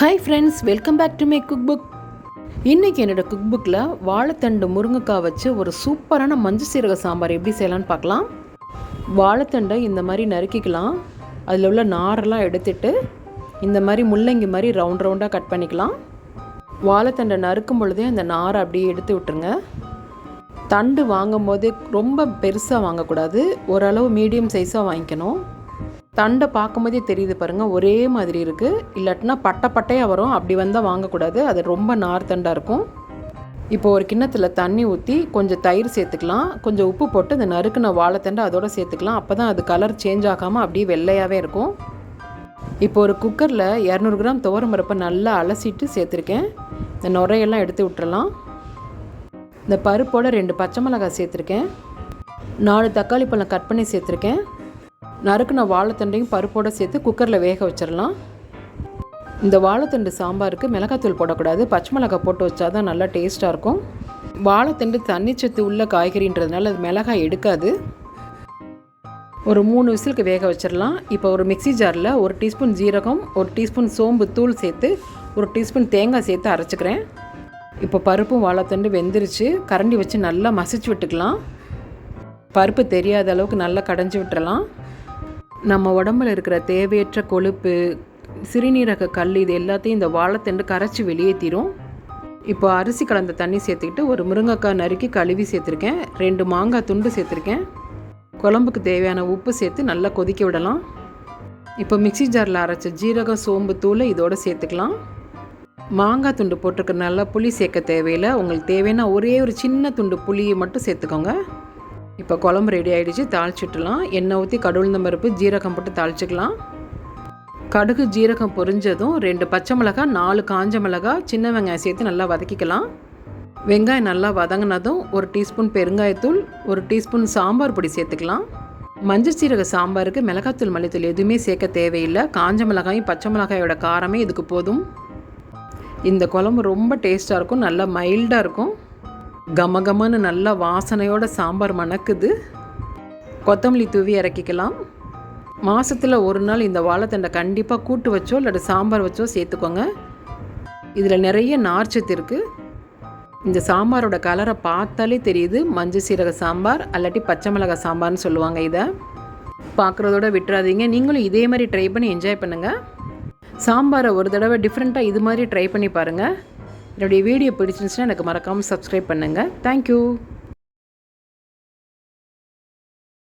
Hi friends welcome back to my cook book இன்றைக்கி என்னோடய cook புக்கில் வாழைத்தண்டு முருங்கைக்காய் வச்சு ஒரு சூப்பரான மஞ்சள் சீரக சாம்பார் எப்படி செய்யலான்னு பார்க்கலாம். வாழைத்தண்டை இந்த மாதிரி நறுக்கிக்கலாம். அதில் உள்ள நாரெல்லாம் எடுத்துட்டு இந்த மாதிரி முள்ளங்கி மாதிரி ரவுண்ட் ரவுண்டாக கட் பண்ணிக்கலாம். வாழைத்தண்டை நறுக்கும் பொழுதே அந்த நாரை அப்படியே எடுத்து விட்டுருங்க. தண்டு வாங்கும் போது ரொம்ப பெருசாக வாங்கக்கூடாது. ஓரளவு மீடியம் சைஸாக வாங்கிக்கணும். தண்டை பார்க்கும்போதே தெரியுது பாருங்கள் ஒரே மாதிரி இருக்குது இல்லாட்டினா பட்டை பட்டையாக வரும். அப்படி வந்தால் வாங்கக்கூடாது. அது ரொம்ப நார் தண்டாக இருக்கும். இப்போ ஒரு கிண்ணத்தில் தண்ணி ஊற்றி கொஞ்சம் தயிர் சேர்த்துக்கலாம். கொஞ்சம் உப்பு போட்டு இந்த நறுக்குன வாழைத்தண்டை அதோடு சேர்த்துக்கலாம். அப்போ தான் அது கலர் சேஞ்ச் ஆகாமல் அப்படியே வெள்ளையாகவே இருக்கும். இப்போ ஒரு குக்கரில் இரநூறு கிராம் துவரம் பருப்பை நல்லா அலசிட்டு சேர்த்துருக்கேன். இந்த நுரையெல்லாம் எடுத்து விட்டுறலாம். இந்த பருப்போட ரெண்டு பச்சை மிளகாய் சேர்த்துருக்கேன். நாலு தக்காளி பழம் கட் பண்ணி சேர்த்துருக்கேன். நறுக்குன வாழைத்தண்டையும் பருப்போடு சேர்த்து குக்கரில் வேக வச்சிடலாம் இந்த வாழைத்தண்டு சாம்பாருக்கு மிளகாத்தூள் போடக்கூடாது. பச்சை மிளகாய் போட்டு வச்சா தான் நல்லா டேஸ்ட்டாக இருக்கும். வாழைத்தண்டு தண்ணி சத்து உள்ள காய்கறின்றதுனால அது மிளகாய் எடுக்காது. ஒரு மூணு விசிலுக்கு வேக வச்சிடலாம் இப்போ ஒரு மிக்சி ஜாரில் ஒரு டீஸ்பூன் ஜீரகம் ஒரு டீஸ்பூன் சோம்பு தூள் சேர்த்து ஒரு டீஸ்பூன் தேங்காய் சேர்த்து அரைச்சிக்கிறேன். இப்போ பருப்பும் வாழைத்தண்டு வெந்துருச்சு. கரண்டி வச்சு நல்லா மசிச்சு விட்டுக்கலாம். பருப்பு தெரியாத அளவுக்கு நல்லா கடைஞ்சி விட்டுறலாம். நம்ம உடம்புல இருக்கிற தேவையற்ற கொழுப்பு சிறுநீரக கல் இது எல்லாத்தையும் இந்த வாழைத்தண்டு கரைச்சி வெளியேற்றிடும் இப்போ அரிசி கலந்த தண்ணி சேர்த்துக்கிட்டு ஒரு முருங்கைக்காய் நறுக்கி கழுவி சேர்த்துருக்கேன். ரெண்டு மாங்காய் துண்டு சேர்த்துருக்கேன். குழம்புக்கு தேவையான உப்பு சேர்த்து நல்லா கொதிக்க விடலாம். இப்போ மிக்சி ஜாரில் அரைச்ச ஜீரகம் சோம்பு தூளை இதோடு சேர்த்துக்கலாம். மாங்காய் துண்டு போட்டிருக்கறனால புளி சேர்க்க தேவையில்லை. உங்களுக்கு தேவைன்னா ஒரே ஒரு சின்ன துண்டு புளியை மட்டும் சேர்த்துக்கோங்க. இப்போ குழம்பு ரெடி ஆகிடுச்சு தாளிச்சிட்டுலாம். எண்ணெய் ஊற்றி கடுகுந்த பருப்பு ஜீரகம் போட்டு தாளிச்சிக்கலாம். கடுகு ஜீரகம் பொரிஞ்சதும் ரெண்டு பச்சை மிளகாய் நாலு காஞ்ச மிளகாய் சின்ன வெங்காயம் சேர்த்து நல்லா வதக்கிக்கலாம். வெங்காயம் நல்லா வதங்கினதும் ஒரு டீஸ்பூன் பெருங்காயத்தூள் ஒரு டீஸ்பூன் சாம்பார் பொடி சேர்த்துக்கலாம். மஞ்சள் சீரக சாம்பாருக்கு மிளகாத்தூள் மல்லித்தூள் எதுவுமே சேர்க்க தேவையில்லை. காஞ்ச மிளகாயும் பச்சை மிளகாயோட காரமே இதுக்கு போதும். இந்த குழம்பு ரொம்ப டேஸ்ட்டாக இருக்கும் நல்லா மைல்டாக இருக்கும். கமகமன்னு நல்லா வாசனையோட சாம்பார் மணக்குது. கொத்தமல்லி தூவி இறக்கிக்கலாம். மாதத்தில் ஒரு நாள் இந்த வாழைத்தண்டை கண்டிப்பாக கூட்டு வச்சோ இல்லாட்டி சாம்பார் வச்சோ சேர்த்துக்கோங்க. இதில் நிறைய நார்ச்சத்து இருக்குது இந்த சாம்பாரோட கலரை பார்த்தாலே தெரியுது மஞ்சள் சீரக சாம்பார் அல்லாட்டி பச்சை மிளகாய் சாம்பார்னு சொல்லுவாங்க இதை. பார்க்குறதோட விட்டுறாதீங்க. நீங்களும் இதே மாதிரி ட்ரை பண்ணி என்ஜாய் பண்ணுங்கள் சாம்பாரை ஒரு தடவை டிஃப்ரெண்ட்டாக இது மாதிரி ட்ரை பண்ணி பாருங்கள் என்னுடைய வீடியோ பிடிச்சிருந்துச்சுன்னா எனக்கு மறக்காமல் சப்ஸ்கிரைப் பண்ணுங்கள் தேங்க்யூ